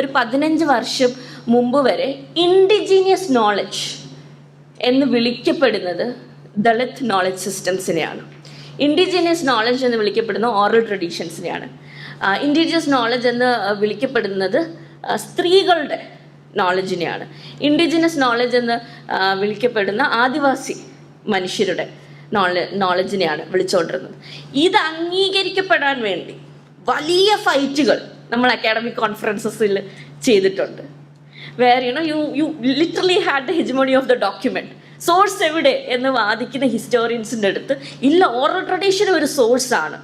ഒരു പതിനഞ്ച് വർഷം മുമ്പ് വരെ ഇൻഡിജീനിയസ് നോളജ് എന്ന് വിളിക്കപ്പെടുന്നത് ദളിത് നോളജ് സിസ്റ്റംസിനെയാണ് ഇൻഡിജീനിയസ് നോളജ് എന്ന് വിളിക്കപ്പെടുന്ന ഓറൽ ട്രഡീഷൻസിനെയാണ് ഇൻഡിജിനിയസ് നോളജ് എന്ന് വിളിക്കപ്പെടുന്നത് സ്ത്രീകളുടെ നോളജിനെയാണ് ഇൻഡിജിനസ് നോളജ് എന്ന് വിളിക്കപ്പെടുന്ന ആദിവാസി മനുഷ്യരുടെ നോള നോളജിനെയാണ് വിളിച്ചുകൊണ്ടിരുന്നത് ഇത് അംഗീകരിക്കപ്പെടാൻ വേണ്ടി വലിയ ഫൈറ്റുകൾ നമ്മൾ അക്കാഡമിക് കോൺഫറൻസസിൽ ചെയ്തിട്ടുണ്ട്. Where you know you you literally had the hegemony of the document source എവിടെ എന്ന് വാദിക്കുന്ന ഹിസ്റ്റോറിയൻസിന്റെ അടുത്ത് ഇല്ല ഓറൽ ട്രഡീഷൻ ഒരു സോഴ്സ് ആണ്.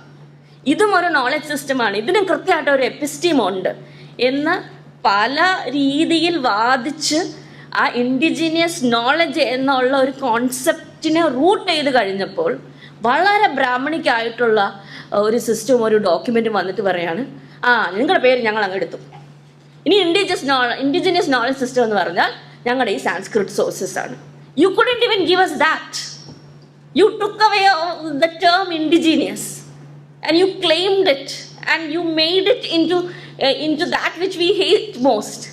ഇതും ഒരു നോളജ് സിസ്റ്റമാണ് ഇതിനും കൃത്യമായിട്ട് ഒരു എപ്പിസ്റ്റീം ഉണ്ട് എന്ന് പല രീതിയിൽ വാദിച്ച് ആ ഇൻഡിജിനിയസ് നോളജ് എന്നുള്ള ഒരു കോൺസെപ്റ്റിനെ റൂട്ട് ചെയ്ത് കഴിഞ്ഞപ്പോൾ വളരെ ബ്രാഹ്മണിക്കായിട്ടുള്ള ഒരു സിസ്റ്റം ഒരു ഡോക്യുമെന്റും വന്നിട്ട് പറയാണ് ആ നിങ്ങളുടെ പേര് ഞങ്ങൾ അങ്ങ് എടുത്തു. ഇനി indigenous no indigenous knowledge system എന്ന് പറഞ്ഞാൽ ഞങ്ങളുടെ ഈ സാൻസ്ക്രിറ്റ് സോഴ്സസ് ആണ്. You couldn't even give us that you took away the term indigenous and you claimed it and you made it into into that which we hate most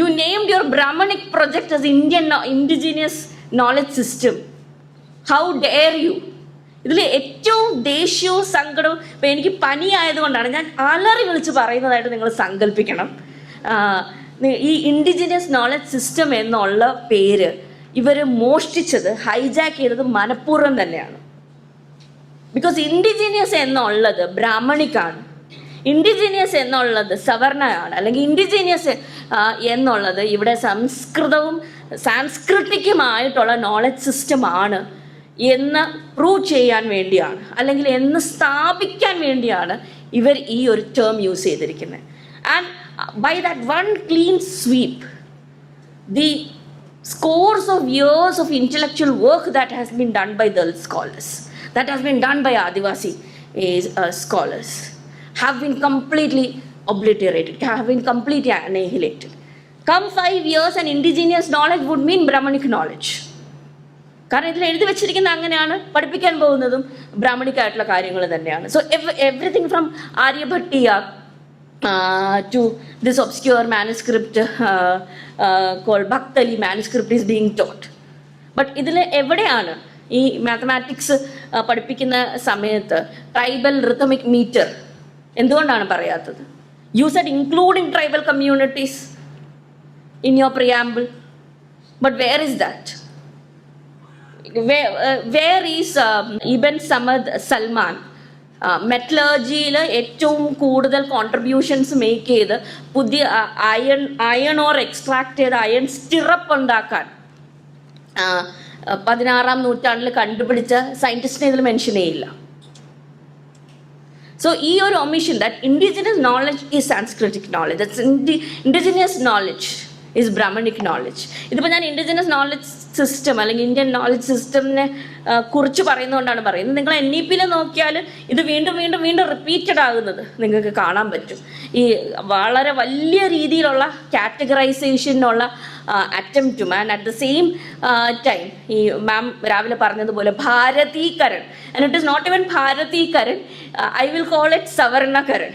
you named your Brahmanic project as Indian indigenous knowledge system how dare you ഇതിൽ ഏറ്റവും ദേഷ്യവും സങ്കടവും ഇപ്പം എനിക്ക് പനിയായതുകൊണ്ടാണ് ഞാൻ അലറി വിളിച്ച് പറയുന്നതായിട്ട് നിങ്ങൾ സങ്കല്പിക്കണം ഈ ഇൻഡിജിനിയസ് നോളജ് സിസ്റ്റം എന്നുള്ള പേര് ഇവർ മോഷ്ടിച്ചത് ഹൈജാക്ക് ചെയ്തത് മനഃപൂർവം തന്നെയാണ്. ബിക്കോസ് ഇൻഡിജിനിയസ് എന്നുള്ളത് ബ്രാഹ്മണിക്കാണ്. ഇൻഡിജിനിയസ് എന്നുള്ളത് സവർണയാണ്. അല്ലെങ്കിൽ ഇൻഡിജിനിയസ് എന്നുള്ളത് ഇവിടെ സംസ്കൃതവും സാംസ്കൃതിക്കുമായിട്ടുള്ള നോളജ് സിസ്റ്റമാണ് എന്ന് പ്രൂവ് ചെയ്യാൻ വേണ്ടിയാണ് അല്ലെങ്കിൽ എന്ന് സ്ഥാപിക്കാൻ വേണ്ടിയാണ് ഇവർ ഈ ഒരു ടേം യൂസ് ചെയ്തിരിക്കുന്നത് and by that one clean sweep the scores of years of intellectual work that has been done by Dalit scholars, that has been done by Adivasi uh, scholars, have been completely obliterated, have been completely annihilated. Come five years, and indigenous knowledge would mean Brahmanic knowledge. കാരണം ഇതിൽ എഴുതി വെച്ചിരിക്കുന്ന അങ്ങനെയാണ് പഠിപ്പിക്കാൻ പോകുന്നതും ബ്രാഹ്മണിക്കായിട്ടുള്ള കാര്യങ്ങൾ തന്നെയാണ്. So everything from Aryabhatiya to this obscure manuscript call Bakhshali manuscript is being taught but ഇതിൽ എവിടെയാണ് ഈ മാത്തമാറ്റിക്സ് പഠിപ്പിക്കുന്ന സമയത്ത് ട്രൈബൽ റിത്തമിക് മീറ്റർ എന്തുകൊണ്ടാണ് പറയാത്തത്? You said including tribal communities in your preamble but where is that where is Ibn Samad Salman മെറ്റലർജിയിൽ ഏറ്റവും കൂടുതൽ contributions make ചെയ്ത് പുതിയ അയൺ അയൺ ഓർ എക്സ്ട്രാക്ട് ചെയ്ത് അയൺ സ്റ്റിറപ്പ് ഉണ്ടാക്കാൻ. പതിനാറാം നൂറ്റാണ്ടിൽ കണ്ടുപിടിച്ച സയന്റിസ്റ്റിനെ ഇതിൽ മെൻഷൻ ചെയ്യില്ല. സോ ഈ ഒരു omission that indigenous knowledge is Sanskritic knowledge indigenous knowledge is Brahmanic knowledge ഇതിപ്പോൾ ഞാൻ ഇൻഡിജിനസ് നോളജ് സിസ്റ്റം അല്ലെങ്കിൽ ഇന്ത്യൻ നോളജ് സിസ്റ്റമിനെ കുറിച്ച് പറയുന്നതുകൊണ്ടാണ് പറയുന്നത്. നിങ്ങൾ എൻ ഇ പിയിൽ നോക്കിയാൽ ഇത് വീണ്ടും വീണ്ടും വീണ്ടും റിപ്പീറ്റഡ് ആകുന്നത് നിങ്ങൾക്ക് കാണാൻ പറ്റും. ഈ വളരെ വലിയ രീതിയിലുള്ള കാറ്റഗറൈസേഷനുള്ള അറ്റംപ്റ്റും and at the same time ഈ മാം രാവിലെ പറഞ്ഞതുപോലെ bharatikaran and it is not even bharatikaran I will call it savarnakaran